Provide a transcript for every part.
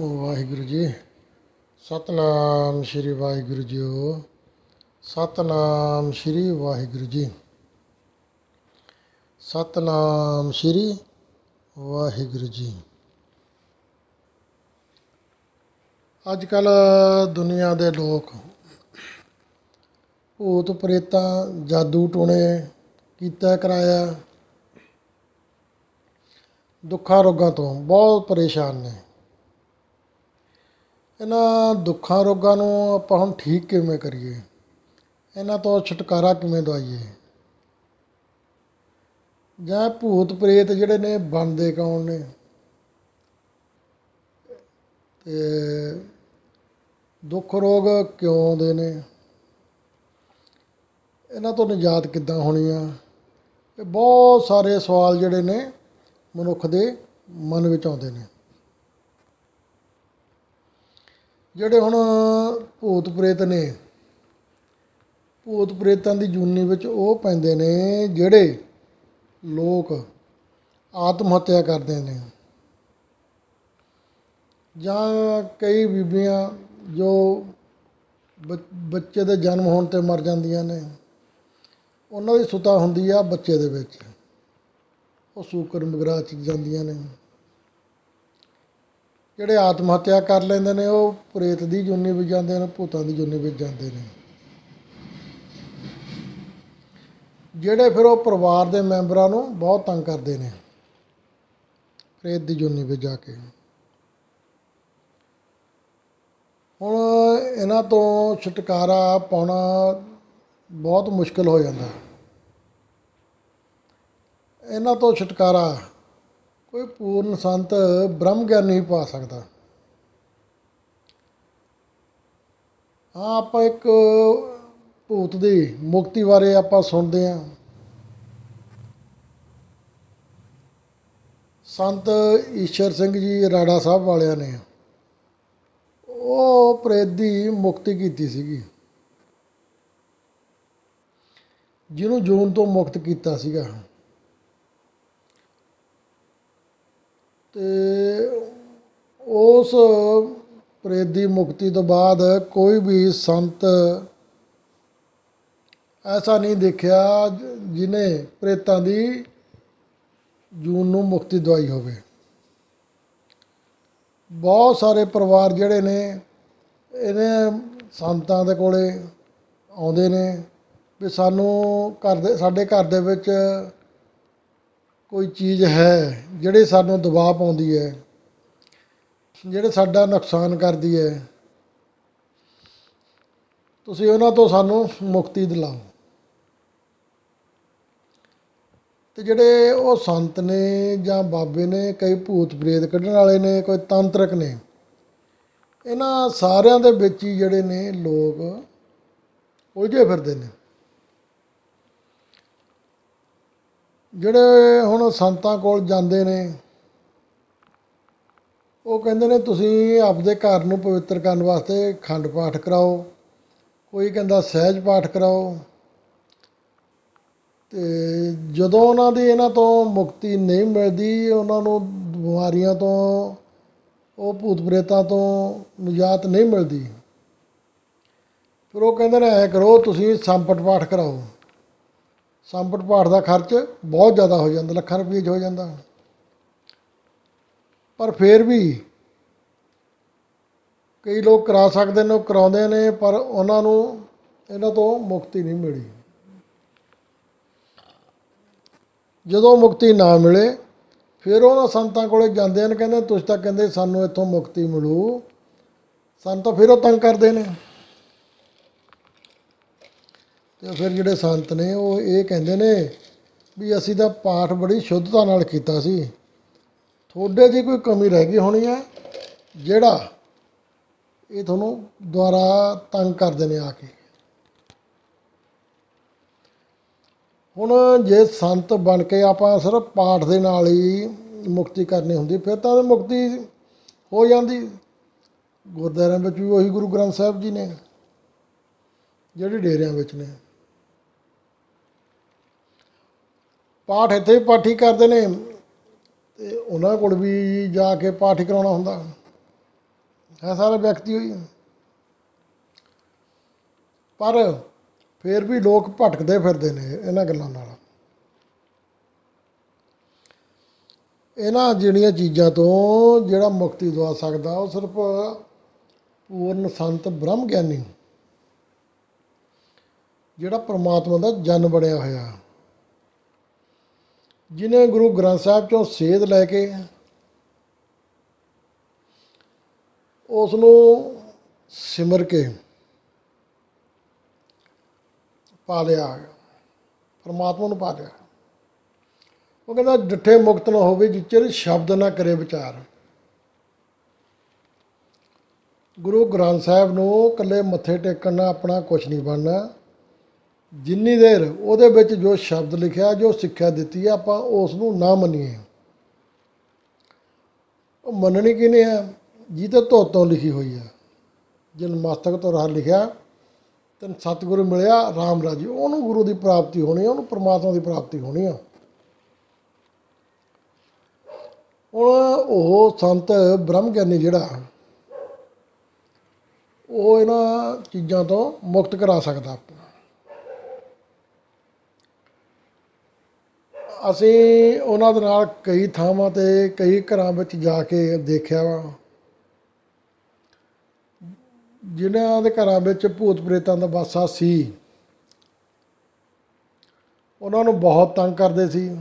ਵਾਹਿਗੁਰੂ ਜੀ, ਸਤਨਾਮ ਸ਼੍ਰੀ ਵਾਹਿਗੁਰੂ ਜੀਓ ਸਤਨਾਮ ਸ਼੍ਰੀ ਵਾਹਿਗੁਰੂ ਜੀ। ਸਤਨਾਮ ਸ਼੍ਰੀ ਵਾਹਿਗੁਰੂ ਜੀ। ਅੱਜ ਕੱਲ ਦੁਨੀਆ ਦੇ ਲੋਕ ਭੂਤ ਪ੍ਰੇਤਾਂ, ਜਾਦੂ ਟੂਣੇ ਕੀਤਾ, ਕਰਾਇਆ। ਦੁੱਖਾਂ ਰੋਗਾਂ ਤੋਂ ਬਹੁਤ ਪਰੇਸ਼ਾਨ ਨੇ। ਇਹਨਾਂ ਦੁੱਖਾਂ ਰੋਗਾਂ ਨੂੰ ਆਪਾਂ ਹੁਣ ਠੀਕ ਕਿਵੇਂ ਕਰੀਏ? ਇਹਨਾਂ ਤੋਂ ਛੁਟਕਾਰਾ ਕਿਵੇਂ ਦਵਾਈਏ? ਜਾਂ ਭੂਤ ਪ੍ਰੇਤ ਜਿਹੜੇ ਨੇ, ਬਣਦੇ ਕੌਣ ਨੇ? ਤੇ ਦੁੱਖ ਰੋਗ ਕਿਉਂ ਆਉਂਦੇ ਨੇ? ਇਹਨਾਂ ਤੋਂ ਨਿਜਾਤ ਕਿੱਦਾਂ ਹੋਣੀ ਆ? ਇਹ ਬਹੁਤ ਸਾਰੇ ਸਵਾਲ ਜਿਹੜੇ ਨੇ ਮਨੁੱਖ ਦੇ ਮਨ ਵਿੱਚ ਆਉਂਦੇ ਨੇ। ਜਿਹੜੇ ਹੁਣ ਭੂਤ ਪ੍ਰੇਤ ਨੇ, ਭੂਤ ਪ੍ਰੇਤਾਂ ਦੀ ਜੂਨੀ ਵਿੱਚ ਉਹ ਪੈਂਦੇ ਨੇ ਜਿਹੜੇ ਲੋਕ ਆਤਮ ਹੱਤਿਆ ਕਰਦੇ ਨੇ। ਜਾਂ ਕਈ ਬੀਬੀਆਂ ਜੋ ਬ- ਬੱਚੇ ਦੇ ਜਨਮ ਹੋਣ ਤੇ ਮਰ ਜਾਂਦੀਆਂ ਨੇ, ਉਹਨਾਂ ਦੀ ਸੁਤਾ ਹੁੰਦੀ ਆ ਬੱਚੇ ਦੇ ਵਿੱਚ। ਉਹ ਸੂਕਰ ਮਗਰਾ ਚ ਜਾਂਦੀਆਂ ਨੇ। ਜਿਹੜੇ ਆਤਮ ਹੱਤਿਆ ਕਰ ਲੈਂਦੇ ਨੇ, ਉਹ ਪ੍ਰੇਤ ਦੀ ਜੁਨੀ ਵਿੱਚ ਜਾਂਦੇ ਨੇ, ਭੂਤਾਂ ਦੀ ਜੁਨੀ ਵਿੱਚ ਜਾਂਦੇ ਨੇ। ਜਿਹੜੇ ਫਿਰ ਉਹ ਪਰਿਵਾਰ ਦੇ ਮੈਂਬਰਾਂ ਨੂੰ ਬਹੁਤ ਤੰਗ ਕਰਦੇ ਨੇ, ਪ੍ਰੇਤ ਦੀ ਜੁਨੀ ਵਿੱਚ ਜਾ ਕੇ। ਹੁਣ ਇਹਨਾਂ ਤੋਂ ਛੁਟਕਾਰਾ ਪਾਉਣਾ ਬਹੁਤ ਮੁਸ਼ਕਲ ਹੋ ਜਾਂਦਾ। ਇਹਨਾਂ ਤੋਂ ਛੁਟਕਾਰਾ ਕੋਈ ਪੂਰਨ ਸੰਤ ਬ੍ਰਹਮ ਗਿਆਨ ਨਹੀਂ ਪਾ ਸਕਦਾ। ਹਾਂ ਆਪਾਂ ਇੱਕ ਭੂਤ ਦੀ ਮੁਕਤੀ ਬਾਰੇ ਆਪਾਂ ਸੁਣਦੇ ਹਾਂ। ਸੰਤ ਈਸ਼ਰ ਸਿੰਘ ਜੀ ਰਾੜਾ ਸਾਹਿਬ ਵਾਲਿਆਂ ਨੇ ਉਹ ਪ੍ਰੇਤ ਦੀ ਮੁਕਤੀ ਕੀਤੀ ਸੀਗੀ। ਜਿਹਨੂੰ ਜੂਨ ਤੋਂ ਮੁਕਤ ਕੀਤਾ ਸੀਗਾ। ਤੇ ਉਸ ਪ੍ਰੇਤ ਦੀ ਮੁਕਤੀ ਤੋਂ ਬਾਅਦ ਕੋਈ ਵੀ ਸੰਤ ਐਸਾ ਨਹੀਂ ਦੇਖਿਆ ਜ- ਜਿਹਨੇ ਪ੍ਰੇਤਾਂ ਦੀ ਜੂਨ ਨੂੰ ਮੁਕਤੀ ਦਵਾਈ ਹੋਵੇ। ਬਹੁਤ ਸਾਰੇ ਪਰਿਵਾਰ ਜਿਹੜੇ ਨੇ, ਇਹਨੇ ਸੰਤਾਂ ਦੇ ਕੋਲੇ ਆਉਂਦੇ ਨੇ ਵੀ ਸਾਨੂੰ ਘਰ ਦੇ, ਸਾਡੇ ਘਰ ਦੇ ਵਿੱਚ ਕੋਈ ਚੀਜ਼ ਹੈ। ਜਿਹੜੇ ਸਾਨੂੰ ਦਬਾਅ ਪਾਉਂਦੀ ਹੈ, ਜਿਹੜੇ ਸਾਡਾ ਨੁਕਸਾਨ ਕਰਦੀ ਹੈ, ਤੁਸੀਂ ਉਹਨਾਂ ਤੋਂ ਸਾਨੂੰ ਮੁਕਤੀ ਦਿਲਾਓ। ਤੇ ਜਿਹੜੇ ਉਹ ਸੰਤ ਨੇ ਜਾਂ ਬਾਬੇ ਨੇ, ਕਈ ਭੂਤ ਪ੍ਰੇਤ ਕੱਢਣ ਵਾਲੇ ਨੇ, ਕੋਈ ਤਾਂਤਰਿਕ ਨੇ, ਇਹਨਾਂ ਸਾਰਿਆਂ ਦੇ ਵਿੱਚ ਹੀ ਜਿਹੜੇ ਨੇ ਲੋਕ ਉਲਝੇ ਫਿਰਦੇ ਨੇ। ਜਿਹੜੇ ਹੁਣ ਸੰਤਾਂ ਕੋਲ ਜਾਂਦੇ ਨੇ, ਉਹ ਕਹਿੰਦੇ ਨੇ, ਤੁਸੀਂ ਆਪਦੇ ਘਰ ਨੂੰ ਪਵਿੱਤਰ ਕਰਨ ਵਾਸਤੇ ਖੰਡ ਪਾਠ ਕਰਾਓ। ਕੋਈ ਕਹਿੰਦਾ ਸਹਿਜ ਪਾਠ ਕਰਾਓ। ਤੇ ਜਦੋਂ ਉਹਨਾਂ ਦੀ ਇਹਨਾਂ ਤੋਂ ਮੁਕਤੀ ਨਹੀਂ ਮਿਲਦੀ, ਉਹਨਾਂ ਨੂੰ ਬਿਮਾਰੀਆਂ ਤੋਂ, ਉਹ ਭੂਤ ਪ੍ਰੇਤਾਂ ਤੋਂ ਨਿਜਾਤ ਨਹੀਂ ਮਿਲਦੀ। ਫਿਰ ਉਹ ਕਹਿੰਦੇ ਨੇ, ਐ ਕਰੋ, ਤੁਸੀਂ ਸੰਪਟ ਪਾਠ ਕਰਾਓ। ਸੰਪਟ ਪਾਠ ਦਾ ਖਰਚ ਬਹੁਤ ਜ਼ਿਆਦਾ ਹੋ ਜਾਂਦਾ, ਲੱਖਾਂ ਰੁਪਏ 'ਚ ਹੋ ਜਾਂਦਾ ਪਰ ਫਿਰ ਵੀ ਕਈ ਲੋਕ ਕਰਾ ਸਕਦੇ ਨੇ, ਉਹ ਕਰਾਉਂਦੇ ਨੇ, ਪਰ ਉਹਨਾਂ ਨੂੰ ਇਹਨਾਂ ਤੋਂ ਮੁਕਤੀ ਨਹੀਂ ਮਿਲੀ। ਜਦੋਂ ਮੁਕਤੀ ਨਾ ਮਿਲੇ, ਫਿਰ ਉਹਨਾਂ ਸੰਤਾਂ ਕੋਲੇ ਜਾਂਦੇ ਨੇ, ਕਹਿੰਦੇ ਤੁਸੀਂ ਤਾਂ ਕਹਿੰਦੇ ਸਾਨੂੰ ਇੱਥੋਂ ਮੁਕਤੀ ਮਿਲੂ। ਸਾਨੂੰ ਤਾਂ ਫਿਰ ਉਹ ਤੰਗ ਕਰਦੇ ਨੇ। ਤੇ ਫਿਰ ਜਿਹੜੇ ਸੰਤ ਨੇ, ਉਹ ਇਹ ਕਹਿੰਦੇ ਨੇ ਵੀ ਅਸੀਂ ਤਾਂ ਪਾਠ ਬੜੀ ਸ਼ੁੱਧਤਾ ਨਾਲ ਕੀਤਾ ਸੀ। ਤੁਹਾਡੇ 'ਚ ਕੋਈ ਕਮੀ ਰਹਿ ਗਈ ਹੋਣੀ ਹੈ? ਜਿਹੜਾ? ਇਹ ਤੁਹਾਨੂੰ ਦੁਆਰਾ ਤੰਗ ਕਰਦੇ ਨੇ ਆ ਕੇ। ਹੁਣ ਜੇ ਸੰਤ ਬਣ ਕੇ ਆਪਾਂ ਸਿਰਫ ਪਾਠ ਦੇ ਨਾਲ ਹੀ ਮੁਕਤੀ ਕਰਨੀ ਹੁੰਦੀ, ਫਿਰ ਤਾਂ ਮੁਕਤੀ ਹੋ ਜਾਂਦੀ। ਗੁਰਦੁਆਰਿਆਂ ਵਿੱਚ ਵੀ ਉਹੀ ਗੁਰੂ ਗ੍ਰੰਥ ਸਾਹਿਬ ਜੀ ਨੇ, ਜਿਹੜੇ ਡੇਰਿਆਂ ਵਿੱਚ ਨੇ। ਪਾਠ ਇੱਥੇ ਪਾਠੀ ਕਰਦੇ ਨੇ ਤੇ ਉਹਨਾਂ ਕੋਲ ਵੀ ਜਾ ਕੇ ਪਾਠ ਕਰਾਉਣਾ ਹੁੰਦਾ। ਹੈ ਸਾਰਾ ਵਿਅਕਤੀ ਹੋਈ। ਪਰ ਫਿਰ ਵੀ ਲੋਕ ਭਟਕਦੇ ਫਿਰਦੇ ਨੇ ਇਹਨਾਂ ਗੱਲਾਂ ਨਾਲ। ਇਹਨਾਂ ਜਿਹੜੀਆਂ ਚੀਜ਼ਾਂ ਤੋਂ ਜਿਹੜਾ ਮੁਕਤੀ ਦਵਾ ਸਕਦਾ, ਉਹ ਸਿਰਫ ਪੂਰਨ ਸੰਤ ਬ੍ਰਹਮ ਗਿਆਨੀ ਜਿਹੜਾ ਪਰਮਾਤਮਾ ਦਾ ਜਨ ਬਣਿਆ ਹੋਇਆ। ਜਿਨੇ ਗੁਰੂ ਗ੍ਰੰਥ ਸਾਹਿਬ ਚੋਂ ਸੇਧ ਲੈ ਕੇ ਉਸ ਨੂੰ ਸਿਮਰ ਕੇ ਪਾ ਲਿਆ, ਪਰਮਾਤਮਾ ਨੂੰ ਪਾ ਲਿਆ। ਉਹ ਕਹਿੰਦਾ ਡਿੱਠੇ ਮੁਕਤ ਨਾ ਹੋਵੇ ਜਿਚਰ ਸ਼ਬਦ ਨਾ ਕਰੇ ਵਿਚਾਰ। ਗੁਰੂ ਗ੍ਰੰਥ ਸਾਹਿਬ ਨੂੰ ਇਕੱਲੇ ਮੱਥੇ ਟੇਕਣ ਨਾਲ ਆਪਣਾ ਕੁਝ ਨਹੀਂ ਬਣਨਾ। ਜਿੰਨੀ ਦੇਰ ਉਹਦੇ ਵਿੱਚ ਜੋ ਸ਼ਬਦ ਲਿਖਿਆ, ਜੋ ਸਿੱਖਿਆ ਦਿੱਤੀ ਹੈ ਆਪਾਂ ਉਸ ਨੂੰ ਨਾ ਮੰਨੀਏ। ਉਹ ਮੰਨਣੀ ਕਿਨੇ ਆ? ਜਿਹਦੇ ਤੋਂ ਤੋਂ ਲਿਖੀ ਹੋਈ ਹੈ ਜਿਨ ਮਸਤਕ ਤੋਂ ਰਾਹ ਲਿਖਿਆ, ਤੈਨੂੰ ਸਤਿਗੁਰੂ ਮਿਲਿਆ, ਰਾਮ ਰਾਜੀ। ਉਹਨੂੰ ਗੁਰੂ ਦੀ ਪ੍ਰਾਪਤੀ ਹੋਣੀ ਆ, ਉਹਨੂੰ ਪਰਮਾਤਮਾ ਦੀ ਪ੍ਰਾਪਤੀ ਹੋਣੀ ਆ। ਹੁਣ ਉਹ ਸੰਤ ਬ੍ਰਹਮ ਗਿਆਨੀ ਜਿਹੜਾ, ਉਹ ਇਹਨਾਂ ਚੀਜ਼ਾਂ ਤੋਂ ਮੁਕਤ ਕਰਾ ਸਕਦਾ ਆਪਾਂ। ਅਸੀਂ ਉਹਨਾਂ ਦੇ ਨਾਲ ਕਈ ਥਾਵਾਂ ਤੇ, ਕਈ ਘਰਾਂ ਵਿੱਚ ਜਾ ਕੇ ਦੇਖਿਆ ਵਾ। ਜਿਨ੍ਹਾਂ ਦੇ ਘਰਾਂ ਵਿੱਚ ਭੂਤ ਪ੍ਰੇਤਾਂ ਦਾ ਵਾਸਾ ਸੀ, ਉਹਨਾਂ ਨੂੰ ਬਹੁਤ ਤੰਗ ਕਰਦੇ ਸੀ।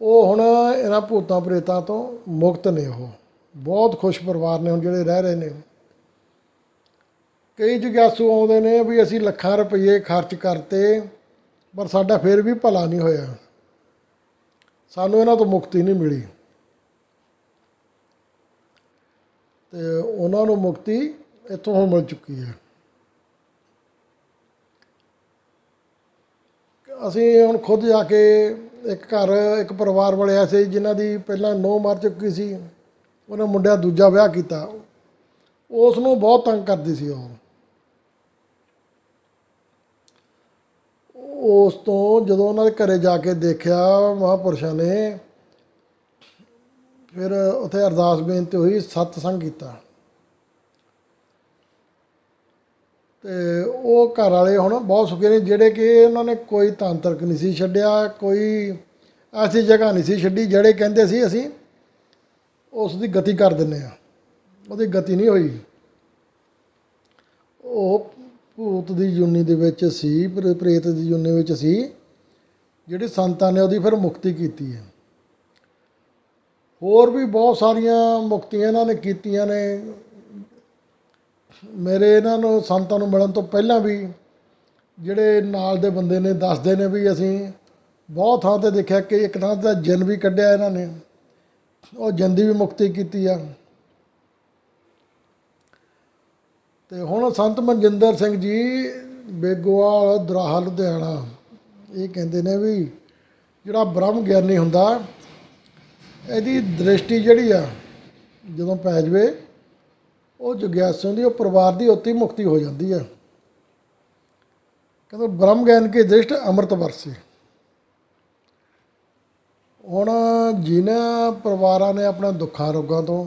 ਉਹ ਹੁਣ ਇਹਨਾਂ ਭੂਤਾਂ ਪ੍ਰੇਤਾਂ ਤੋਂ ਮੁਕਤ ਨੇ ਉਹ। ਬਹੁਤ ਖੁਸ਼ ਪਰਿਵਾਰ ਨੇ ਹੁਣ ਜਿਹੜੇ ਰਹਿ ਰਹੇ ਨੇ। ਕਈ ਜਗਿਆਸੂ ਆਉਂਦੇ ਨੇ ਵੀ ਅਸੀਂ ਲੱਖਾਂ ਰੁਪਏ ਖਰਚ ਕਰਤੇ। ਪਰ ਸਾਡਾ ਫਿਰ ਵੀ ਭਲਾ ਨਹੀਂ ਹੋਇਆ। ਸਾਨੂੰ ਇਹਨਾਂ ਤੋਂ ਮੁਕਤੀ ਨਹੀਂ ਮਿਲੀ। ਤੇ ਉਹਨਾਂ ਨੂੰ ਮੁਕਤੀ ਇੱਥੋਂ ਹੁਣ ਮਿਲ ਚੁੱਕੀ ਹੈ। ਅਸੀਂ ਹੁਣ ਖੁਦ ਜਾ ਕੇ ਇੱਕ ਘਰ, ਇੱਕ ਪਰਿਵਾਰ ਵਾਲੇ ਐਸੇ ਜਿਨ੍ਹਾਂ ਦੀ ਪਹਿਲਾਂ ਨੌ ਮਰ ਚੁੱਕੀ ਸੀ। ਉਹਨੇ ਮੁੰਡਿਆ ਦੂਜਾ ਵਿਆਹ ਕੀਤਾ। ਉਸ ਨੂੰ ਬਹੁਤ ਤੰਗ ਕਰਦੀ ਸੀ ਉਹ। ਉਸ ਤੋਂ ਜਦੋਂ ਉਹਨਾਂ ਦੇ ਘਰੇ ਜਾ ਕੇ ਦੇਖਿਆ ਮਹਾਂਪੁਰਸ਼ਾਂ ਨੇ, ਫਿਰ ਉੱਥੇ ਅਰਦਾਸ ਬੇਨਤੀ ਹੋਈ ਸਤਸੰਗ ਕੀਤਾ। ਤੇ ਉਹ ਘਰ ਵਾਲੇ ਹੁਣ ਬਹੁਤ ਸੁਖੀ ਨੇ, ਜਿਹੜੇ ਕਿ ਉਹਨਾਂ ਨੇ ਕੋਈ ਤਾਂਤਰਿਕ ਨਹੀਂ ਸੀ ਛੱਡਿਆ, ਕੋਈ ਐਸੀ ਜਗ੍ਹਾ ਨਹੀਂ ਸੀ ਛੱਡੀ, ਜਿਹੜੇ ਕਹਿੰਦੇ ਸੀ ਅਸੀਂ ਉਸ ਦੀ ਗਤੀ ਕਰ ਦਿੰਨੇ ਆ ਉਹਦੀ ਗਤੀ ਨਹੀਂ ਹੋਈ। ਉਹ ਭੂਤ ਦੀ ਯੂਨੀ ਦੇ ਵਿੱਚ ਸੀ, ਪ੍ਰੇ- ਪ੍ਰੇਤ ਦੀ ਯੂਨੀ ਵਿੱਚ ਸੀ, ਜਿਹੜੇ ਸੰਤਾਂ ਨੇ ਉਹਦੀ ਫਿਰ ਮੁਕਤੀ ਕੀਤੀ ਹੈ। ਹੋਰ ਵੀ ਬਹੁਤ ਸਾਰੀਆਂ ਮੁਕਤੀਆਂ ਇਹਨਾਂ ਨੇ ਕੀਤੀਆਂ ਨੇ। ਮੇਰੇ ਇਹਨਾਂ ਨੂੰ, ਸੰਤਾਂ ਨੂੰ ਮਿਲਣ ਤੋਂ ਪਹਿਲਾਂ ਵੀ ਜਿਹੜੇ ਨਾਲ ਦੇ ਬੰਦੇ ਨੇ, ਦੱਸਦੇ ਨੇ ਵੀ ਅਸੀਂ ਬਹੁਤ ਥਾਂ ਤੇ ਦੇਖਿਆ ਕਿ ਇੱਕ ਥਾਂ ਤੇ ਜਨ ਵੀ ਕੱਢਿਆ ਇਹਨਾਂ ਨੇ। ਉਹ ਜਨ ਦੀ ਵੀ ਮੁਕਤੀ ਕੀਤੀ ਆ। ਤੇ ਹੁਣ ਸੰਤ ਮਨਜਿੰਦਰ ਸਿੰਘ ਜੀ ਬੇਗੋਵਾਲ ਦਰਾਹਾ, ਲੁਧਿਆਣਾ, ਇਹ ਕਹਿੰਦੇ ਨੇ ਵੀ ਜਿਹੜਾ ਬ੍ਰਹਮ ਗਿਆਨੀ ਹੁੰਦਾ, ਇਹਦੀ ਦ੍ਰਿਸ਼ਟੀ ਜਿਹੜੀ ਆ, ਜਦੋਂ ਪੈ ਜਵੇ, ਉਹ ਜਗਿਆਸੂ ਦੀ, ਉਹ ਪਰਿਵਾਰ ਦੀ ਉੱਤੇ ਮੁਕਤੀ ਹੋ ਜਾਂਦੀ ਆ। ਕਹਿੰਦੇ ਬ੍ਰਹਮ ਗਿਆਨ ਕੀ ਦ੍ਰਿਸ਼ਟ ਅੰਮ੍ਰਿਤ ਵਰਸੇ। ਹੁਣ ਜਿਨ੍ਹਾਂ ਪਰਿਵਾਰਾਂ ਨੇ ਆਪਣੇ ਦੁੱਖਾਂ ਰੋਗਾਂ ਤੋਂ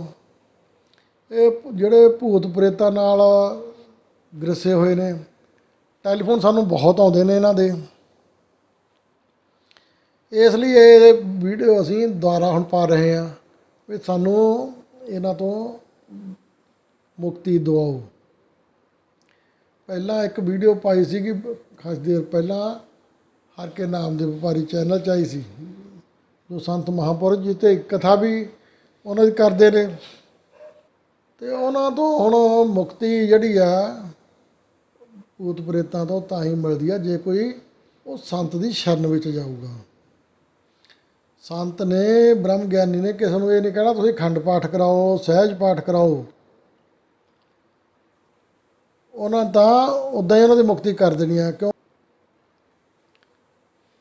ਇਹ ਜਿਹੜੇ ਭੂਤ ਪ੍ਰੇਤਾਂ ਨਾਲ ਗ੍ਰਸੇ ਹੋਏ ਨੇ, ਟੈਲੀਫੋਨ ਸਾਨੂੰ ਬਹੁਤ ਆਉਂਦੇ ਨੇ ਇਹਨਾਂ ਦੇ। ਇਸ ਲਈ ਇਹ ਵੀਡੀਓ ਅਸੀਂ ਦੁਬਾਰਾ ਹੁਣ ਪਾ ਰਹੇ ਹਾਂ ਵੀ ਸਾਨੂੰ ਇਹਨਾਂ ਤੋਂ ਮੁਕਤੀ ਦਿਵਾਓ। ਪਹਿਲਾਂ ਇੱਕ ਵੀਡੀਓ ਪਾਈ ਸੀਗੀ, ਖਾਸ ਦੇਰ ਪਹਿਲਾਂ ਹਰ ਕੇ ਨਾਮ ਦੇ ਵਪਾਰੀ ਚੈਨਲ 'ਚ ਆਈ ਸੀ। ਜੋ ਸੰਤ ਮਹਾਂਪੁਰਖ ਜੀ ਤੇ ਕਥਾ ਵੀ ਉਹਨਾਂ ਦੀ ਕਰਦੇ ਨੇ। ਤੇ ਉਹਨਾਂ ਤੋਂ ਹੁਣ ਮੁਕਤੀ ਜਿਹੜੀ ਆ, ਭੂਤ ਪ੍ਰੇਤਾਂ ਤੋਂ ਤਾਂ ਹੀ ਮਿਲਦੀ ਆ, ਜੇ ਕੋਈ ਉਹ ਸੰਤ ਦੀ ਸ਼ਰਨ ਵਿੱਚ ਜਾਊਗਾ। ਸੰਤ ਨੇ, ਬ੍ਰਹਮ ਗਿਆਨੀ ਨੇ ਕਿਸੇ ਨੂੰ ਇਹ ਨਹੀਂ ਕਹਿਣਾ, ਤੁਸੀਂ ਖੰਡ ਪਾਠ ਕਰਾਓ, ਸਹਿਜ ਪਾਠ ਕਰਾਓ। ਉਹਨਾਂ ਤਾਂ ਉਦਾਂ ਹੀ ਉਹਨਾਂ ਦੀ ਮੁਕਤੀ ਕਰ ਦੇਣੀ ਆ, ਕਿਉਂ?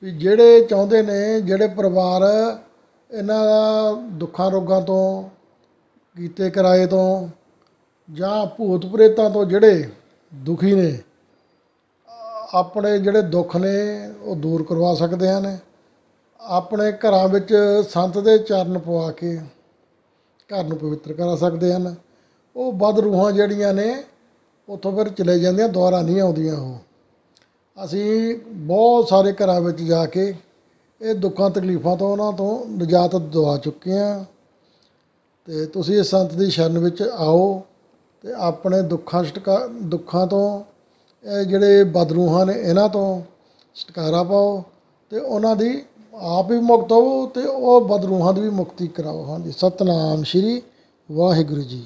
ਵੀ ਜਿਹੜੇ ਚਾਹੁੰਦੇ ਨੇ, ਜਿਹੜੇ ਪਰਿਵਾਰ ਇਹਨਾਂ ਦਾ ਦੁੱਖਾਂ ਰੋਗਾਂ ਤੋਂ ਕੀਤੇ ਕਿਰਾਏ ਤੋਂ ਜਾਂ ਭੂਤ ਪ੍ਰੇਤਾਂ ਤੋਂ ਜਿਹੜੇ ਦੁਖੀ ਨੇ, ਆਪਣੇ ਜਿਹੜੇ ਦੁੱਖ ਨੇ ਉਹ ਦੂਰ ਕਰਵਾ ਸਕਦੇ ਹਨ। ਆਪਣੇ ਘਰਾਂ ਵਿੱਚ ਸੰਤ ਦੇ ਚਰਨ ਪਵਾ ਕੇ ਘਰ ਨੂੰ ਪਵਿੱਤਰ ਕਰਾ ਸਕਦੇ ਹਨ। ਉਹ ਬਦ ਰੂਹਾਂ ਜਿਹੜੀਆਂ ਨੇ, ਉੱਥੋਂ ਫਿਰ ਚਲੇ ਜਾਂਦੀਆਂ, ਦੁਆਰਾ ਨਹੀਂ ਆਉਂਦੀਆਂ ਉਹ। ਅਸੀਂ ਬਹੁਤ ਸਾਰੇ ਘਰਾਂ ਵਿੱਚ ਜਾ ਕੇ ਇਹ ਦੁੱਖਾਂ ਤਕਲੀਫਾਂ ਤੋਂ ਉਹਨਾਂ ਤੋਂ ਨਿਜਾਤ ਦਵਾ ਚੁੱਕੇ ਹਾਂ। ਅਤੇ ਤੁਸੀਂ ਇਸ ਸੰਤ ਦੀ ਸ਼ਰਨ ਵਿੱਚ ਆਓ ਅਤੇ ਆਪਣੇ ਦੁੱਖਾਂ ਛੁਟਕਾ ਦੁੱਖਾਂ ਤੋਂ, ਇਹ ਜਿਹੜੇ ਬਦਰੂਹਾਂ ਨੇ ਇਹਨਾਂ ਤੋਂ ਛੁਟਕਾਰਾ ਪਾਓ ਅਤੇ ਉਹਨਾਂ ਦੀ ਆਪ ਵੀ ਮੁਕਤ ਹੋਵੋ ਅਤੇ ਉਹ ਬਦਰੂਹਾਂ ਦੀ ਵੀ ਮੁਕਤੀ ਕਰਾਓ। ਹਾਂਜੀ, ਸਤਨਾਮ ਸ਼੍ਰੀ ਵਾਹਿਗੁਰੂ ਜੀ।